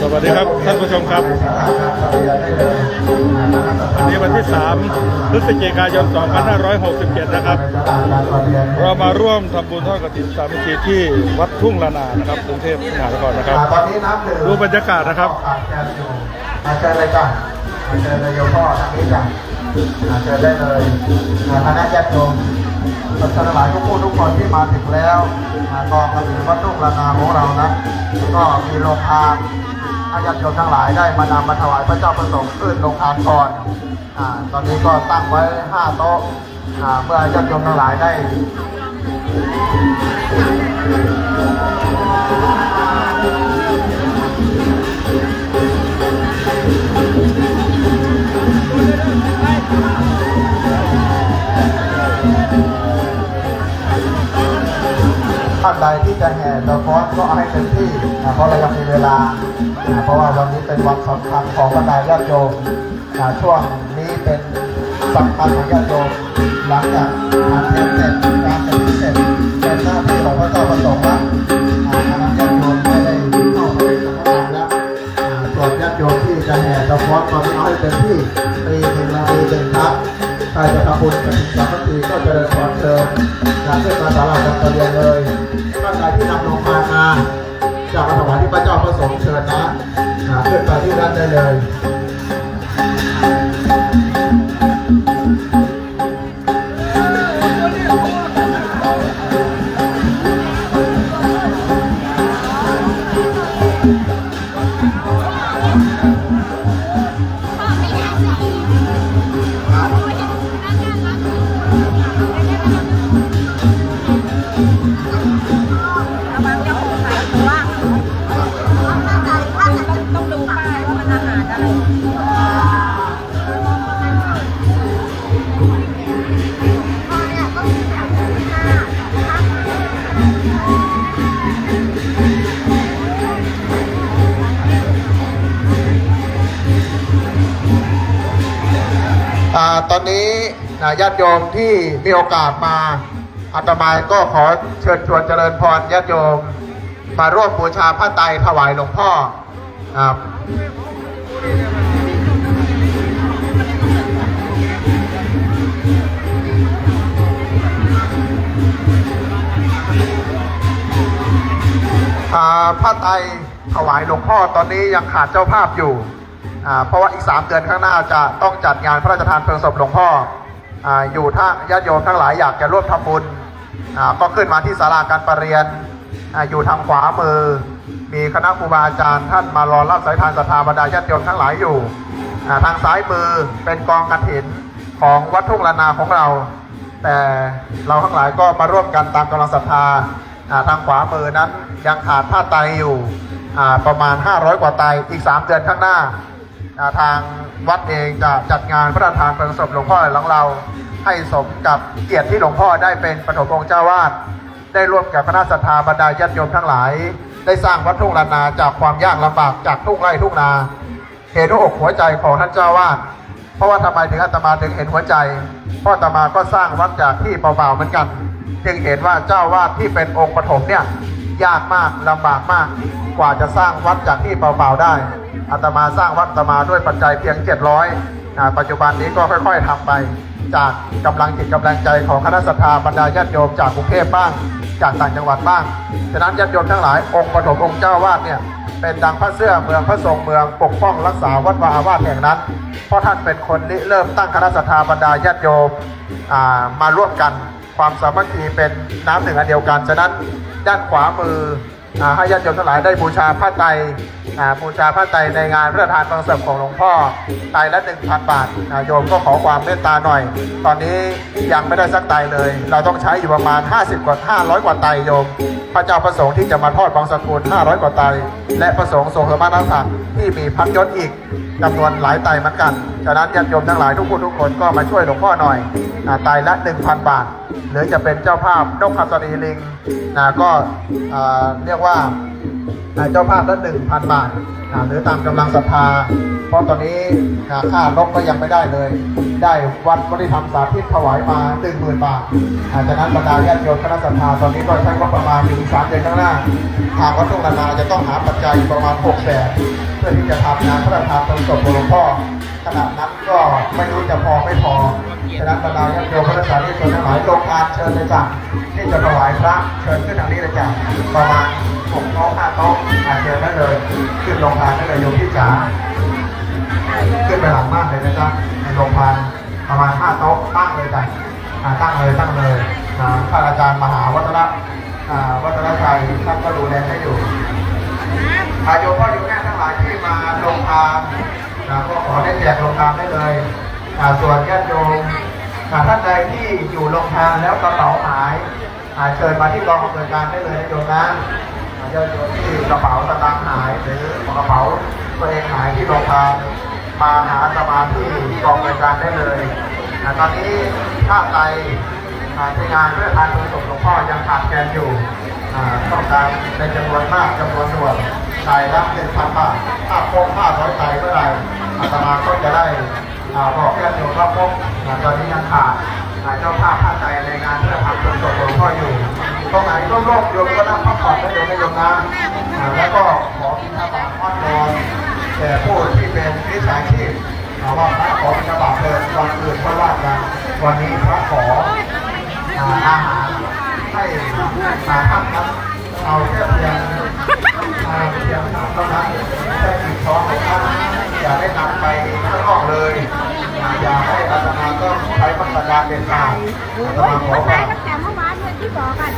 สวัสดีครับท่านผู้ชมครับ วันนี้วันที่ 3 พฤศจิกายน 2567 นะครับ เรามาร่วมทำบุญทอดกฐินสามัคคีที่วัดทุ่งลานานะครับกรุงเทพมหานครนะครับตอนนี้น้ำดื่มดูบรรยากาศนะครับขาดแคลนอยู่อาเชิญเลยจ้ะอาเชิญเลยโยมพ่อทางนี้จ้ะอา เชิญได้เลยคณะญาติโยมสัตว์หลายทุกผู้ทุกคนที่มาถึงแล้วอ่ากองกระถิ่นวัดทุ่งลานาของเรานะก็มีโรงทานให้ญาติโยมทั้งหลายได้มานำมาถวายพระเจ้าประสงค์ขึ้นโรงทานก่อนตอนนี้ก็ตั้งไว้ห้าโต๊ะเพื่อญาติโยมทั้งหลายได้ ท่านใดที่จะแห่ตะฟ้อนก็เอาให้เต็มที่นะเพราะเรายังมีเวลานะเพราะว่าวันนี้เป็นวันสำคัญของบรรดาญาติโยมนะช่วงนี้เป็นสำคัญของญาติโยมหลังจากงานเทศเสร็จการเสร็จเสร็จเป็นหน้าที่ของพระเจ้าประสงค์ละอ่า แห่ตะฟ้อตอนนี้เอาให้เต็มที่ปีหนึ่งนาทีหนึ่งครั้งใครจะทำบุญกับสามัคคีก็เจริญพรเชิญอยากเส้นมาสาราการประเรียนเลยถ้าใครที่นำลงมาจากมาถวายที่พระเจ้าประสงค์เชิญนะขึ้นไปที่ด้านได้เลย อ่าตอนนี้นะญาติโยมที่มีโอกาสมาอาตมาก็ขอเชิญชวนเจริญพรญาติโยมมาร่วมบูชาพระไตรถวายหลวงพ่ออ่าอ่าผ้าไตรถวายหลวงพ่อตอนนี้ยังขาดเจ้าภาพอยู่ เพราะว่าอีก 3 เดือนข้างหน้าจะต้องจัดงานพระราชทานเพลิงศพหลวงพ่อออยู่ถ้าญาติโยมทั้งหลายอยากจะร่วมทำบุญก็ขึ้นมาที่ศาลาการประเรียนออยู่ทางขวามือ มีคณะครูบาอาจารย์ท่านมารอรับสายทานศรัทธาบรรดาญาติโยมทั้งหลายอยู่ ทางซ้ายมือเป็นกองกระถินของวัดทุ่งลานาของเรา แต่เราทั้งหลายก็มาร่วมกันตามกำลังศรัทธาทางขวามือนั้นยังขาดผ้าไตอยู่ประมาณ 500 กว่าไตอีก 3 เดือนข้างหน้า ทางวัดเองจะจัดงานพระราชทานเพลิงศพหลวงพ่อของเรา ให้สมกับเกียรติที่หลวงพ่อได้เป็นปฐมองค์เจ้าวาดได้ร่วมกับคณะศรัทธาบรรดาญาติโยมทั้งหลาย ได้สร้างวัดทุ่งลานาจากความยากลำบากจากทุ่งไร่ทุ่งนาเหตุหัวอกหัวใจของท่านเจ้าวาดเพราะว่าทำไมถึงอาตมาถึงเห็นหัวใจเพราะอาตมาก็สร้างวัดจากที่เปล่าๆเหมือนกัน จึงเห็นว่าเจ้าวาดที่เป็นองค์ปฐมเนี่ย ยากมากลำบากมาก กว่าจะสร้างวัดจากที่เปล่าๆได้อาตมาสร้างวัดอาตมาด้วยปัจจัยเพียง 700อ่าปัจจุบันนี้ก็ค่อย ๆทำไป จากกำลังจิตกำลังใจของคณะศรัทธาบรรดาญาติโยมจากกรุงเทพบ้าง จากต่างจังหวัดบ้างฉะนั้นญาติโยมทั้งหลายองค์ปฐมองค์เจ้าวาดเนี่ยเป็นดังพระเสื้อเมืองพระทรงเมืองปกป้องรักษาวัดวาอาวาสแห่งนั้น เพราะท่านเป็นคนริเริ่มตั้งคณะศรัทธาบรรดาญาติโยมมาร่วมกันความสามัคคีเป็นน้ำหนึ่งอันเดียวกันฉะนั้น ด้านขวามือให้ญาติโยมทั้งหลายได้บูชาผ้าไตรอ่บูชาผ้าไตรในงานพระราชทานเพลิงศพของหลวงพ่อไตรละหนึ่งพันบาทโยมก็ขอความเมตตาหน่อย ตอนนี้ยังไม่ได้สักไตรเลย เราต้องใช้อยู่ประมาณ 50 กว่า 500 กว่าไตรโยม พระเจ้าประสงค์ที่จะมาทอดบางสกุล500 กว่าไตรและประสงค์ทรงเสมณศักดิ์ที่มีพักยศอีกจำนวนหลายไตรเหมือนกัน ฉะนั้นญาติโยมทั้งหลายทุกคนทุกคนก็มาช่วยหลวงพ่อหน่อยอาไตรละ 1,000 บาท หรือจะเป็นเจ้าภาพนกขัสรีลิงนะก็เรียกว่าเจ้าภาพละหนึ่งพันบาทอ่าหรือตามกำลังศรัทธาเพราะตอนนี้อ่าค่านกก็ยังไม่ได้เลย ได้วัดบริธรรมสาธิตถวายมาหนึ่งหมื่นบาทอาจากนั้นบรรดาญาติโยมคณะสัตยาตอนนี้ก็ใช้งบประมาณอยู่สามเดือนข้างหน้าทางวัดทุ่งนาจะต้องหาปัจจัยประมาณหกแสนเพื่อที่จะทำงานพระราชทานเพลิงศพหลวงพ่อ นาดนั้นก็ไม่รู้จะพอไม่พอฉะนั้นบรรดาญาติโยมพระสารีชนทั้งหลายลงทานเชิญเลยจ้ะที่จะถวายพระเชิญขึ้นทางนี้เลยจ้ะประมาณหกโต๊ะห้าโต๊ะอาเชิญได้เลย ขึ้นลงทานได้เลยโยมพี่จ๋าขึ้นไปหลังบ้านเลยนะจ๊ะในโรงพยาบาลประมาณห้าโต๊ะตั้งเลยจ้ะอ่าตั้งเลยตั้งเลยนะท่าอาจารย์มหาวัฒนะวัฒนชัยท่านก็ดูแลให้อยู่อาโยมพ่อโยมแม่ทั้งหลายที่มาลงทาน ก็ขอได้แจกลงทานได้เลยส่วนญาติโยมอ่าท่านใดที่อยู่ลงทานแล้วกระเป๋าหายเชิญมาที่กองอำนวยการได้เลยนะโยมนะญาติโยมที่กระเป๋าสตางค์หายหรือกระเป๋าตัวเองหายที่โรงทานมาหาสมาธิกองรายการได้เลยตอนนี้ถ้าไตอ่าในงานเพื่อทานประสบหลวงพ่อยังขาดแคลนอยู่ต้องการในจำนวนมากจำนวนส่วนไตละหนึ่งพันบาทถ้าครบห้าร้อยไตเมื่อไหร่ อาตมาก็จะได้บอกแค่โยมว่าครบอ่าตอนนี้ยังขาดเจ้าภาพท่าใดในงานเพื่อทำประสบหลวงพ่ออยู่ตรงไหนก็โลกโยมก็นั่งพักผ่อนได้เลยนะโยมนะแล้วก็ขอพิธาบาทอ้อนอนแต่ผู้ที่เป็นวิสาชีพว่าพระขอบิณฑบาตเดินวันอื่นก็ว่ากันวันนี้พระขออาหารให้มาท่านนั้นเอาแค่เพียงอาเพียงเท่านั้นแค่ติดช้อนของท่าน อย่าได้นำไปข้างนอกเลยอ่าอย่าให้อาตมาต้องใช้มาตรการเด็ดขาดอาตมาขอไปฝากตั้งแต่เมื่อวานเลยที่บอกกัน